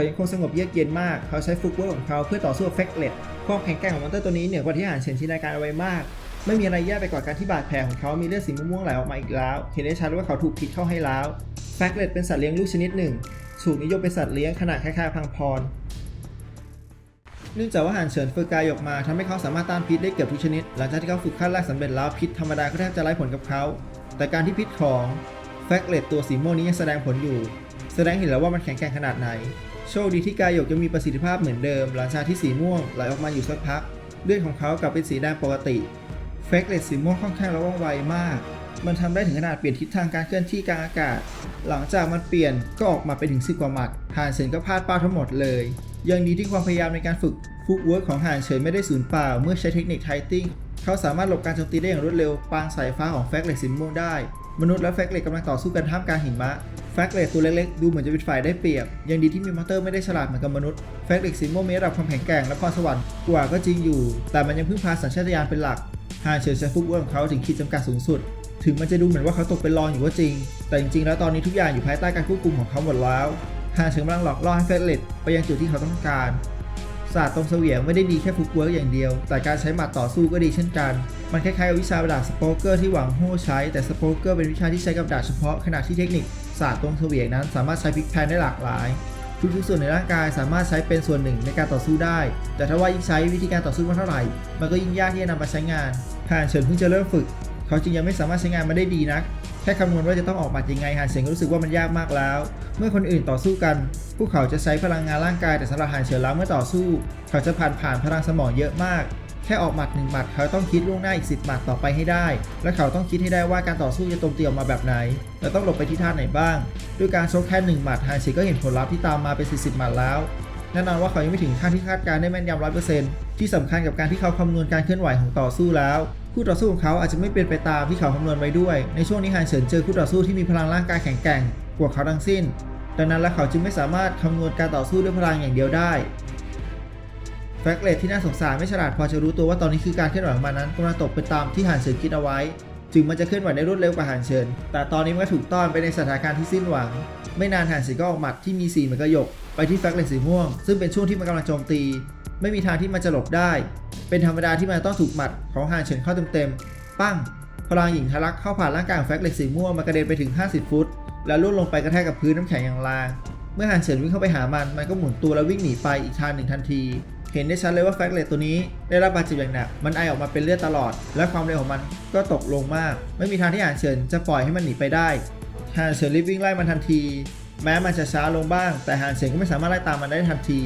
เขายังคงสงบเยือกเย็นมาก เขาใช้ฟุกเวิร์กของเขาเพื่อต่อสู้กับเฟกเลตความแข็งแกร่งของมอนเตอร์ตัวนี้เหนือกว่าที่อ่านเฉินจินตนาการเอาไว้มาก ไม่มีอะไรแย่ไปกว่าการที่บาดแผลของเขามีเลือดสีม่วงไหลออกมาอีกแล้ว เห็นได้ชัดว่าเขาถูกพิษเข้าให้แล้วแฟกเลตเป็นสัตว์เลี้ยงลูกชนิดหนึ่งถูกนิยมเป็นสัตว์เลี้ยงขนาดคล้ายๆพังพรเนื่องจากว่าห่านเฉินฝึกกายออกมาทำให้เขาสามารถต้านพิษได้เกือบทุกชนิด หลังจากที่เขาฝึกขั้นแรกสำเร็จแล้วพิษธรรมดาก็แทบจะไร้ผลกับเขา แต่การที่พิษของแฟกเลตตัวสีม่วงนี้ยังแสดงผลอยู่ แสดงเห็นแล้วว่ามันแข็งแกร่งขนาดไหน โชคดีที่กายกยังมีประสิทธิภาพเหมือนเดิม หลังจากที่สีม่วงไหลออกมาอยู่สักพัก เลือดของเขากลับเป็นสีแดงปกติแฟกเลตสีม่วงค่อนข้างระว่องไวมาก มันทำได้ถึงขนาดเปลี่ยนทิศทางการเคลื่อนที่กลางอากาศ หลังจากมันเปลี่ยนก็ออกมาเป็นถึงสิบกว่าหมัดฮานเฉินก็พลาดเป้าทั้งหมดเลย ยังดีที่ความพยายามในการฝึกฟุกเวิร์กของฮานเฉินไม่ได้สูญเปล่า เมื่อใช้เทคนิคไทติ้งเขาสามารถหลบการโจมตีได้อย่างรวดเร็วปางสายฟ้าของแฟกเลตสีม่วงได้ มนุษย์และแฟกเลตกำลังต่อสู้กันท่ามกลางหิมะ แฟกเลตตัวเล็กๆ ดูเหมือนจะเป็นฝ่ายได้เปรียบ ยังดีที่มีมอเตอร์ไม่ได้ฉลาดเหมือนกับมนุษย์ แฟกเลตสีม่วงมีระดับความแข็งแกร่งและพรสวรรค์กว่าก็จริงอยู่ แต่มันยังพึ่งพาสัญชาตญาณเป็นหลักฮานเฉินใช้ฟุกเวิร์กของเขาถึงขีดจำกัดสูงสุด ถึงมันจะดูเหมือนว่าเขาตกเป็นรองอยู่ก็จริง แต่จริงๆแล้วตอนนี้ทุกอย่างอยู่ภายใต้การควบคุมของเขาหมดแล้วฮานเฉินกำลังหลอกล่อให้แฟรเลตไปยังจุดที่เขาต้องการ ศาสตร์ตรงเสวียงไม่ได้ดีแค่ฟุกเวิร์กอย่างเดียว แต่การใช้หมัดต่อสู้ก็ดีเช่นกัน มันคล้ายๆกับวิชาระดาบสโปเกอร์ที่หวังโฮใช้ แต่สโปเกอร์เป็นวิชาที่ใช้กับดาบเฉพาะขณะที่เทคนิคศาสตร์ตรงเสวียงนั้นสามารถใช้พลิกแพลงได้หลากหลายทุกๆส่วนในร่างกายสามารถใช้เป็นส่วนหนึ่งในการต่อสู้ได้ แต่ถ้าว่ายิ่งใช้วิธีการต่อสู้มากเท่าไหร่ มันก็ยิ่งยากที่จะนำมาใช้งานฮานเฉินเพิ่งจะเริ่มฝึก เขาจึงยังไม่สามารถใช้งานมันได้ดีนัก แค่คำนวณว่าจะต้องออกหมัดยังไงฮานเฉินก็รู้สึกว่ามันยากมากแล้ว เมื่อคนอื่นต่อสู้กัน พวกเขาจะใช้พลังงานร่างกายแต่สำหรับฮานเฉินแล้วเมื่อต่อสู้ เขาจะผ่านผ่านพลังสมองเยอะมาก แค่ออกหมัดหนึ่งหมัดเขาต้องคิดล่วงหน้าอีกสิบหมัดต่อไปให้ได้ และเขาต้องคิดให้ได้ว่าการต่อสู้จะโจมตีออกมาแบบไหนและต้องหลบไปที่ท่าไหนบ้างด้วยการชกแค่หนึ่งหมัดฮานเฉินก็เห็นผลลัพธ์ที่ตามมาเป็น40หมัดแล้วแน่นอนว่าเขายังไม่ถึงขั้นที่คาดการณ์ได้แม่นยำร้อยเปอร์เซ็นต์ที่สำคัญกับการที่เขาคำนวณการเคลื่อนไหวของต่อสู้แล้ว คู่ต่อสู้ของเขาอาจจะไม่เป็นไปตามที่เขาคำนวณไว้ด้วย ในช่วงนี้ฮันเฉินเจอคู่ต่อสู้ที่มีพลังร่างกายแข็งแกร่งกว่าเขาทั้งสิ้น ดังนั้นแล้วเขาจึงไม่สามารถคำนวณการต่อสู้ด้วยพลังอย่างเดียวได้แฟกเลตที่น่าสงสารไม่ฉลาดพอจะรู้ตัวว่าตอนนี้คือการเคลื่อนไหวของมันนั้นกำลังตกไปตามที่ฮันเฉินคิดเอาไว้ จึงมันจะเคลื่อนไหวได้รวดเร็วกว่าฮันเฉิน แต่ตอนนี้มันก็ถูกต้อนไปในสถานการณ์ที่สิ้นหวัง ไม่นานฮันเฉินก็ออกหมัดที่มีสีเหมือนกระยกไปที่แฟกเลตสีม่วง ซึ่งเป็นช่วงที่มันกำลังโจมตี ไม่มีทางที่มันจะหลบได้ เป็นธรรมดาที่มันต้องถูกหมัดของฮันเฉินเข้าเต็มๆ ปั้ง พลังหญิงทะลักเข้าผ่านร่างกายของแฟกเลตสีม่วงมันกระเด็นไปถึง 50 ฟุต แล้วล่วงลงไปกระแทกกับพื้นน้ำแข็งอย่างแรงเมื่อฮันเฉินวิ่งเข้าไปหามัน มันก็หมุนตัวแล้ววิ่งหนีไปอีกทางหนึ่งทันที เห็นได้ชัดเลยว่าแฟกเลตตัวนี้ได้รับบาดเจ็บอย่างหนัก มันไอออกมาเป็นเลือดตลอด และความเร็วของมันก็ตกลงมาก ไม่มีทางที่ฮันเฉินจะปล่อยให้มันหนีไปได้ฮันเฉินรีบวิ่งไล่มันทันที แม้มันจะช้าลงบ้าง แต่ฮันเฉินก็ไม่สามารถไล่ตามมันได้ทันที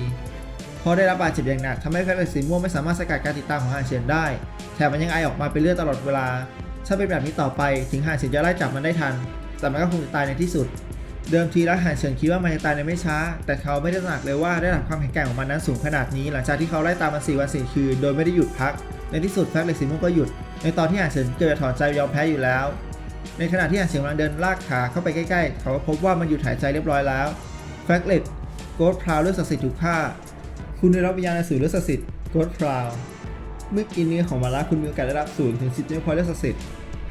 เพราะได้รับบาดเจ็บอย่างหนักทำให้แฟกเลตสีม่วงไม่สามารถสกัดการติดตามของฮันเฉินได้ แถมมันยังไอออกมาเป็นเลือดตลอดเวลา ถ้าเป็นแบบนี้ต่อไปถึงฮันเฉินจะไล่จับมันได้ทัน แต่มันก็คงจะตายในที่สุด เดิมทีแล้วฮันเฉินคิดว่ามันจะตายในไม่ช้า แต่เขาไม่ได้ตระหนักเลยว่าได้รับความแข็งแกร่งของมันนั้นสูงขนาดนี้ หลังจากที่เขาไล่ตามมัน4วัน4คืนโดยไม่ได้หยุดพัก ในที่สุดแฟกเลตสีม่วงก็หยุด ในตอนที่ฮันเฉินเกือบจะถอนใจยอมแพ้อยู่แล้ว ในขณะที่ฮันเฉินกำลังเดินลากขาเข้าไปใกล้ๆ เขาก็พบว่ามันหยุดหายใจเรียบร้อยแล้วแฟกเลตโกดพราวเลือดศักดิ์สิทธิ์ถูกฆ่า คุณได้รับวิญญาณสื่อเลือดศักดิ์สิทธิ์กดพราวเมื่อกินเนื้อของมาแล้วคุณมีโอกาสได้รับศูนย์ถึง10เนื้อพอยเลือดศักดิ์สิทธิ์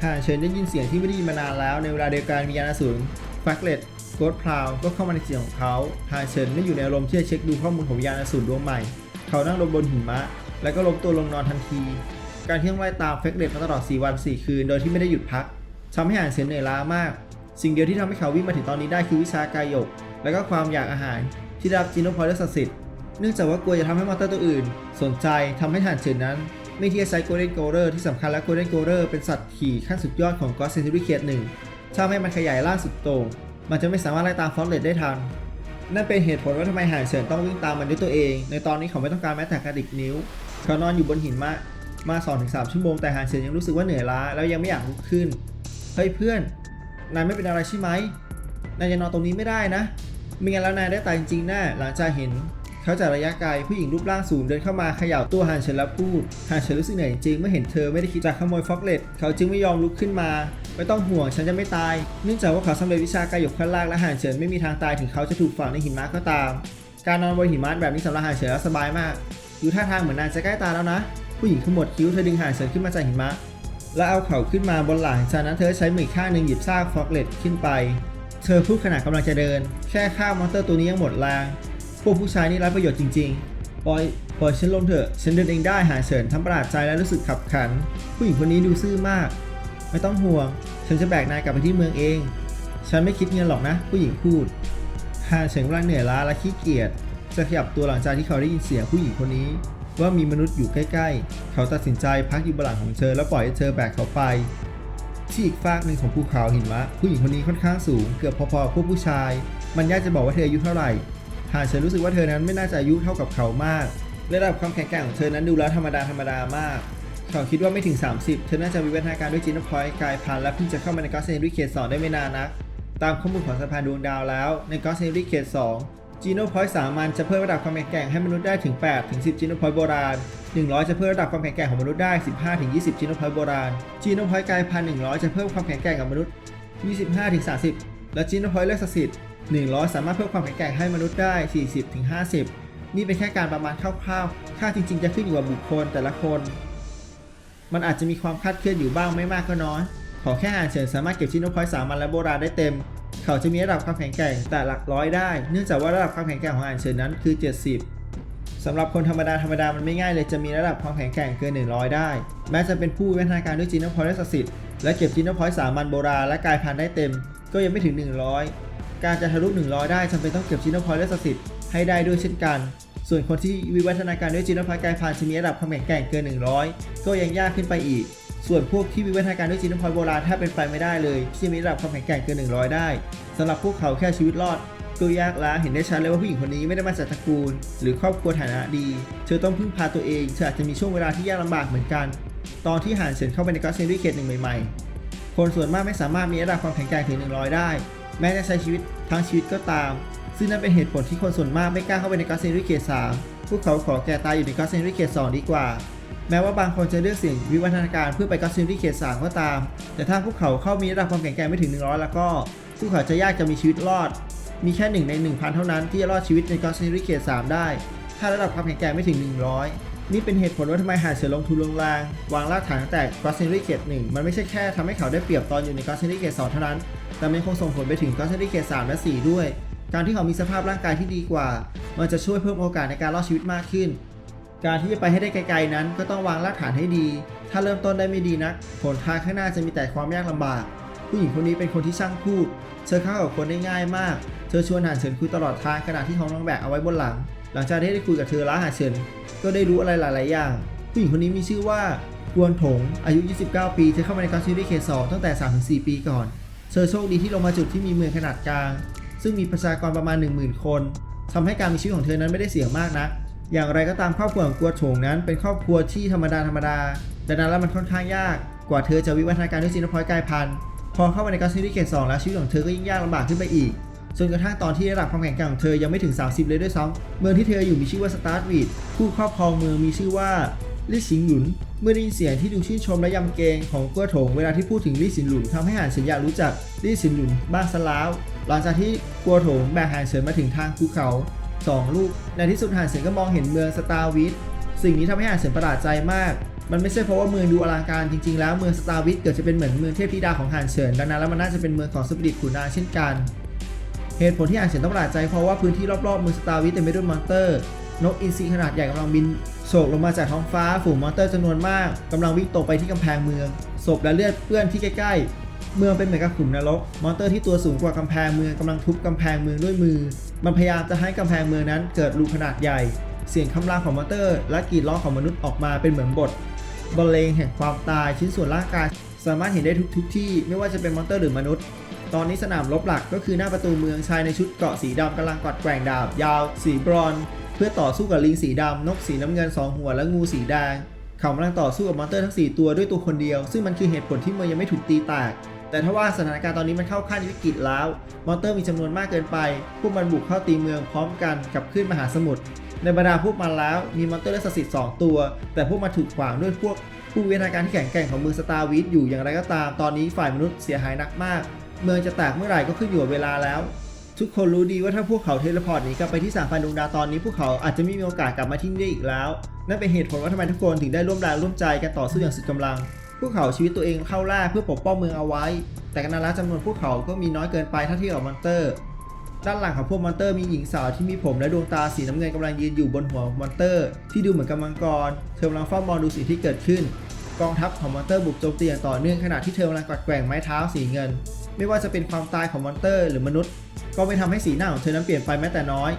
ฮันเฉินได้ยินเสียงที่ไม่ได้ยินมานานแล้ว ในเวลาเดียวกันวิญญาณสูรแฟกเลตโกดพราวก็เข้ามาในจิตของเขาฮาเฉินไม่อยู่ในอารมณ์ที่จะเช็คดูข้อมูลของวิญญาณอสูรดวงใหม่ เขานั่งลงบนหิมะ แล้วก็ล้มตัวลงนอนทันที การที่ต้องไล่ตามเฟกเลตมาตลอด 4 วัน 4 คืน โดยที่ไม่ได้หยุดพักทำให้ฮานเฉินเหนื่อยล้ามาก สิ่งเดียวที่ทำให้เขาวิ่งมาถึงตอนนี้ได้คือวิชากายหยกและก็ความอยากอาหารที่ได้รับจิโนพอยต์ศักดิ์สิทธิ์ เนื่องจากว่ากลัวจะทำให้มอนเตอร์ตัวอื่น สนใจทำให้ฮานเฉินนั้น ไม่ที่จะใช้โกลเด้นโกลเรอร์ที่สำคัญและโกลเด้นโกลเรอร์เป็นสัตว์ขี่ขั้นสุดยอดของก็อ d เซนตูรีเคียหนึ่งทำให้มันขยายร่างสุดโต่งมันจะไม่สามารถไล่ตามฟอสเลตได้ทัน นั่นเป็นเหตุผลว่าทำไมหานเฉินต้องวิ่งตามมันด้วยตัวเอง ในตอนนี้เขาไม่ต้องการแม้แต่กระดิกนิ้ว เขานอนอยู่บนหินมะมา2-3ชั่วโมงแต่หานเฉินยังรู้สึกว่าเหนื่อยล้าแล้วยังไม่อยากลุกขึ้นเฮ้ยเพื่อนนายไม่เป็นอะไรใช่ไหมนายจะนอนตรงนี้ไม่ได้นะไม่งั้นแล้วนายได้ตายจริงๆแน่หลังจากเห็น เขาจากระยะไกลผู้หญิงรูปร่างสูงเดินเข้ามาเขย่าตัวฮันเฉินแล้วพูดฮันเฉินรู้สึกเหนื่อยจริงเมื่อเห็นเธอไม่ได้คิดจะขโมยฟอกเลตเขาจึงไม่ยอมลุกขึ้นมาไม่ต้องห่วงฉันจะไม่ตาย เนื่องจากว่าเขาสำเร็จวิชากายหยกขั้นล่างและฮันเฉินไม่มีทางตายถึงเขาจะถูกฝังในหิมะก็ตาม การนอนบนหิมะแบบนี้สำหรับฮันเฉินแล้วสบายมาก ดูท่าทางเหมือนนายจะใกล้ตายแล้วนะ ผู้หญิงขมวดคิ้วเธอดึงฮันเฉินขึ้นมาจากหิมะ แล้วเอาเขาขึ้นมาบนหลังจากนั้นเธอใช้มือข้างหนึ่งหยิบซากฟอกเลตขึ้นไป เธอพูดขณะกำลังจะเดิน แค่ฆ่ามอนสเตอร์ตัวนี้ยังหมดแรง พวกผู้ชายนี่ไร้ประโยชน์จริงๆ ปล่อยปล่อยฉันลงเถอะฉันเดินเองได้หาเฉินทั้งประหลาดใจและรู้สึกขับขัน ผู้หญิงคนนี้ดูซื่อมาก ไม่ต้องห่วง ฉันจะแบกนายกลับไปที่เมืองเอง ฉันไม่คิดเงินหรอกนะ ผู้หญิงพูดหาเฉินกำลังเหนื่อยล้าและขี้เกียจจะขยับตัวหลังจากที่เขาได้ยินเสียงผู้หญิงคนนี้ ว่ามีมนุษย์อยู่ใกล้ ๆ เขาตัดสินใจพักอยู่บนหลังของเธอแล้วปล่อยให้เธอแบกเขาไป ที่อีกฟากหนึ่งของภูเขาหินมะ ผู้หญิงคนนี้ค่อนข้างสูง เกือบพอๆกับพวกผู้ชาย มันยากจะบอกว่าเธออายุเท่าไหร่ หากฉันรู้สึกว่าเธอนั้นไม่น่าจะอายุเท่ากับเขามากระดับความแข็งแกร่งของเธอนั้นดูแล้วธรรมดาธรรมดามาก เขาคิดว่าไม่ถึง 30 เธอน่าจะวิวัฒนาการด้วยจีนพอยต์กายพันธุ์และเพิ่งจะเข้ามาในกอสเซนริเขต2ได้ไม่นานนัก ตามข้อมูลของสะพานดวงดาวแล้ว ในกอสเซนริเขต2จีโนพอยต์สามัญจะเพิ่มระดับความแข็งแกร่งให้มนุษย์ได้ถึง8ถึง10จีโนพอยต์โบราณ 100 จะเพิ่มระดับความแข็งแกร่งของมนุษย์ได้ 15ถึง20จีโนพอยต์โบราณจีโนพอยต์กายพันธุ์100 จะเพิ่มความแข็งแกร่งกับมนุษย์ 25ถึง30 และจีโนพอยต์เลือกศักดิ์สิทธิ์ 100 สามารถเพิ่มความแข็งแกร่งให้มนุษย์ได้ 40ถึง50 นี่เป็นแค่การประมาณคร่าวๆ ค่าจริงๆ จะขึ้นอยู่กับบุคคลแต่ละคน มันอาจจะมีความคาดเคลื่อนอยู่บ้างไม่มากก็น้อย ขอแค่อ่านเฉินสามารถเก็บชิโนพอยสามัญและโบราณได้เต็ม เขาจะมีระดับความแข็งแกร่งแต่หลักร้อยได้ เนื่องจากว่าระดับความแข็งแกร่งของอ่านเฉินนั้นคือ 70สำหรับคนธรรมดาธรรมดามันไม่ง่ายเลยจะมีระดับความแข็งแกร่งเกิน 100 ได้ แม้จะเป็นผู้วิวัฒนาการด้วยจีโนพอยและศักดิ์สิทธิ์และเก็บจีโนพอยสามัญโบราณและกายพันธุ์ได้เต็ม ก็ยังไม่ถึง 100 การจะทะลุ100 ได้จำเป็นต้องเก็บจีโนพอยต์และศักสิทธิ์ให้ได้ด้วยเช่นกัน ส่วนคนที่วิวัฒนาการด้วยจีโนพอยต์กลายพันธุ์จะมีระดับความแข็งแกร่งเกิน 100 ก็ยังยากขึ้นไปอีก ส่วนพวกที่วิวัฒนาการด้วยจีโนพอยต์โบราณแทบเป็นไปไม่ได้เลยที่จะมีระดับความแข็งแกร่งเกิน 100 ได้สำหรับพวกเขาแค่ชีวิตรอดก็ยากแล้วเห็นได้ชัดเลยว่าผู้หญิงคนนี้ไม่ได้มาจากตระกูล หรือครอบครัวฐานะดี เธอต้องพึ่งพาตัวเองเธออาจจะมีช่วงเวลาที่ยากลำบากเหมือนกัน ตอนที่หานเฉินเข้าไปในก็อตเซนรีเขตหนึ่งใหม่ๆ คนส่วนมากไม่สามารถมีระดับความแข็งแกร่งถึง 100 ได้ แม้จะใช้ชีวิตทั้งชีวิตก็ตาม ซึ่งนั่นเป็นเหตุผลที่คนส่วนมากไม่กล้าเข้าไปในก็อตเซนรีเขต3พวกเขาขอแก่ตายอยู่ในก็อตเซนรีเขต2ดีกว่า แม้ว่าบางคนจะเลือกเสี่ยงวิวัฒนาการเพื่อไปก็อตเซนรีเขต3ก็ตาม แต่ถ้าพวกเขาเข้ามีระดับความแข็งแกร่งไม่ถึง 100 แล้วก็พวกเขาจะยากจะมีชีวิตรอด มีแค่หนึ่งใน 1,000 เท่านั้นที่จะรอดชีวิตในก็อตเซนรีเขต3ได้ ถ้าระดับความแข็งแกร่งไม่ถึง 100 นี่เป็นเหตุผลว่าทำไมหาดเสือลงทุนลงแรงวางรากฐานตั้งแต่ก็อตเซนรีเขต1มันไม่ใช่แค่ทำให้เขาได้เปรียบตอนอยู่ในก็อตเซนรีเขต2เท่านั้น แต่มันคงส่งผลไปถึงก็อตเซนรีเขต3และ 4 ด้วย การที่เขามีสภาพร่างกายที่ดีกว่า มันจะช่วยเพิ่มโอกาสในการรอดชีวิตมากขึ้น การที่จะไปให้ได้ไกลๆนั้น ก็ต้องวางรากฐานให้ดี ถ้าเริ่มต้นได้ไม่ดีนัก ผลทางข้างหน้าจะมีแต่ความยากลำบาก ผู้หญิงคนนี้เป็นคนที่ช่างพูด เธอเข้ากับคนได้ง่ายมาก เธอชวนหานเฉินคุยตลอดทางขณะที่ท้องน้องแบกเอาไว้บนหลัง หลังจากได้คุยกับเธอแล้วหานเฉิน ก็ได้รู้อะไรหลาย ๆ อย่าง ผู้หญิงคนนี้มีชื่อว่ากวนถงอายุ 29 ปีเธอเข้ามาในกาซิลี่เขต2ตั้งแต่ 3-4 ปีก่อน เธอโชคดีที่ลงมาจุดที่มีเมืองขนาดกลาง ซึ่งมีประชากรประมาณ 10,000 คนทำให้การมีชีวิตของเธอนั้นไม่ได้เสี่ยงมากนักอย่างไรก็ตามครอบครัวของกวโฉงนั้น เป็นครอบครัวที่ธรรมดาธรรมดาดังนั้นแล้วมันค่อนข้างยาก กว่าเธอจะวิวัฒนาการด้วยซีนพอยกายพันธุ์พอเข้ามาในกาซิลี่เขต2แล้วชีวิตของเธอก็ยิ่งยากลำบากขึ้นไปอีก จนกระทั่งตอนที่ระดับความแข็งแกร่งของเธอยังไม่ถึง 30 เลยด้วยซ้ำเมืองที่เธออยู่มีชื่อว่าสตาร์ทวีดผู้ครอบครองเมืองมีชื่อว่าลี่สิงหลุน เมื่อได้ยินเสียงที่ดูชื่นชมและยำเกรงของกัวโถงเวลาที่พูดถึงลี่สินหลุนทำให้หานเฉินอยากรู้จักลี่สินหลุนบ้างซะแล้วหลังจากที่กัวโถงแบกหานเฉินมาถึงทางภูเขาสองลูก ในที่สุดหานเฉินก็มองเห็นเมืองสตาร์วิดสิ่งนี้ทำให้หานเฉินประหลาดใจมาก มันไม่ใช่เพราะว่าเมืองดูอลังการจริงๆแล้วเมืองสตาร์วิดเกิดจะเป็นเหมือนเมืองเทพธิดาของหานเฉินดังนั้นแล้วมันน่าจะเป็นเมืองของสปิริตขุนนางเช่นกัน เหตุผลที่อ่านเฉินต้องประหลาดใจเพราะว่าพื้นที่รอบๆเมืองสตาร์วิทเต็มไปด้วยมอนสเตอร์ นกอินทรีขนาดใหญ่กำลังบินโฉบลงมาจากท้องฟ้าฝูงมอนสเตอร์จำนวนมากกำลังวิ่งตรงไปที่กำแพงเมืองศพและเลือดเปื้อนที่ใกล้ๆ เมืองเป็นเหมือนกับขุมนรกมอนสเตอร์ที่ตัวสูงกว่ากำแพงเมืองกำลังทุบกำแพงเมืองด้วยมือ มันพยายามจะให้กำแพงเมืองนั้นเกิดรูขนาดใหญ่ เสียงคำรามของมอนสเตอร์ และกรีดร้องของมนุษย์ออกมาเป็นเหมือนบทบรรเลงแห่งความตายชิ้นส่วนร่างกายสามารถเห็นได้ทุกๆที่ไม่ว่าจะเป็นมอนสเตอร์หรือมนุษย์ ตอนนี้สนามรบหลักก็คือหน้าประตูเมืองชายในชุดเกราะสีดำกำลังกวัดแกว่งดาบ ยาว สีบรอน เพื่อต่อสู้กับลิงสีดำนกสีน้ำเงินสองหัวและงูสีแดงเขากำลังต่อสู้กับมอนเตอร์ทั้ง 4 ตัวด้วยตัวคนเดียว ซึ่งมันคือเหตุผลที่เมืองยังไม่ถูกตีแตกแต่ถ้าว่าสถานการณ์ตอนนี้มันเข้าขั้นวิกฤตแล้ว มอนเตอร์มีจำนวนมากเกินไป พวกมันบุกเข้าตีเมืองพร้อมกันกับคลื่นมหาสมุทร ในบรรดาพวกมันแล้วมีมอนเตอร์และศักดิ์สิทธิ์สองตัว แต่พวกมันถูกขวางด้วยพวกผู้วิวัฒนาการที่แข็งแกร่งของเมืองสตาร์วิทอยู่อย่างไรก็ตาม ตอนนี้ฝ่ายมนุษย์เสียหายหนักมาก เมืองจะแตกเมื่อไหร่ก็ขึ้นอยู่กับเวลาแล้ว ทุกคนรู้ดีว่าถ้าพวกเขาเทเลพอร์ตหนีกลับไปที่สามพันดวงดาวตอนนี้พวกเขาอาจจะไม่มีโอกาสกลับมาที่นี่ได้อีกแล้ว นั่นเป็นเหตุผลว่าทำไมทุกคนถึงได้ร่วมแรงร่วมใจกันต่อสู้อย่างสุดกำลัง พวกเขาชีวิตตัวเองเข้าแลกเพื่อปกป้องเมืองเอาไว้ แต่กนนั้นแล้วจำนวนพวกเขาก็มีน้อยเกินไปถ้าเทียบกับมอนเตอร์ ด้านหลังของพวกมอนเตอร์มีหญิงสาวที่มีผมและดวงตาสีน้ำเงินกำลังยืนอยู่บนหัวมอนเตอร์ ที่ดูเหมือนกับมังกร เธอกำลังเฝ้ามองดูสิ่งที่เกิดขึ้นกองทัพของมอนเตอร์บุกโจมตีอย่างต่อเนื่องขณะที่เธอกำลังกัดแกว่งไม้เท้าสีเงิน ไม่ว่าจะเป็นความตายของมอนเตอร์ หรือมนุษย์ ก็ไม่ทำให้สีหน้าของเธอนั้นเปลี่ยนไปแม้แต่น้อย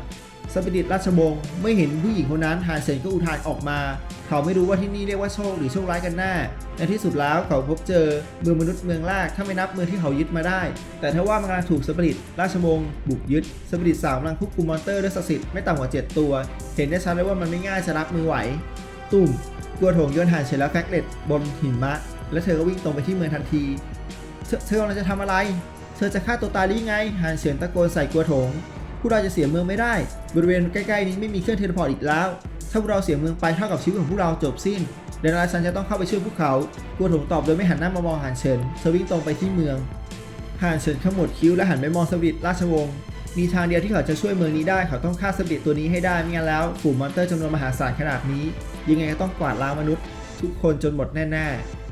สปิริตราชวงศ์เมื่อเห็นผู้หญิงคนนั้นฮานเซนก็อุทานออกมา เขาไม่รู้ว่าที่นี่เรียกว่าโชคหรือโชคร้ายกันแน่ในที่สุดแล้วเขาพบเจอเมืองมนุษย์เมืองแรกถ้าไม่นับเมืองที่เขายึดมาได้ แต่ถ้าว่ามันกำลังถูกสปิริตราชวงศ์บุกยึดสปิริตสามกำลังควบคุมมอนเตอร์ด้วยศักดิ์สิทธิ์ไม่ต่ำกว่า 7 ตัว เห็นได้ชัดเลยว่ามันไม่ง่ายจะรับมือไหว ตุ่มกลัวโถงโยนหานเฉยแล้วแฟกเลตบนหินมะ และเธอก็วิ่งตรงไปที่เมืองทันที เธอกำลังจะทำอะไร เธอจะฆ่าตัวตายหรือยังไงฮานเฉินตะโกนใส่กัวโถงผู้เราจะเสียเมืองไม่ได้ บริเวณใกล้ๆนี้ไม่มีเครื่องเทเลพอร์ตอีกแล้ว ถ้าพวกเราเสียเมืองไปเท่ากับชีวิตของพวกเราจบสิ้นเดนั้นฉันจะต้องเข้าไปช่วยพวกเขากัวโถงตอบโดยไม่หันหน้ามามองฮานเฉินเธอวิ่งตรงไปที่เมืองฮานเฉินขมวดคิ้วและหันไปมองสวิตราชวงศ์มีทางเดียวที่เขาจะช่วยเมืองนี้ได้ เขาต้องฆ่าสวิตตัวนี้ให้ได้ไม่งั้นแล้วฝูงมอนเตอร์จำนวนมหาศาลขนาดนี้ ยังไงก็ต้องกวาดล้างมนุษย์ ทุกคนจนหมดแน่ๆ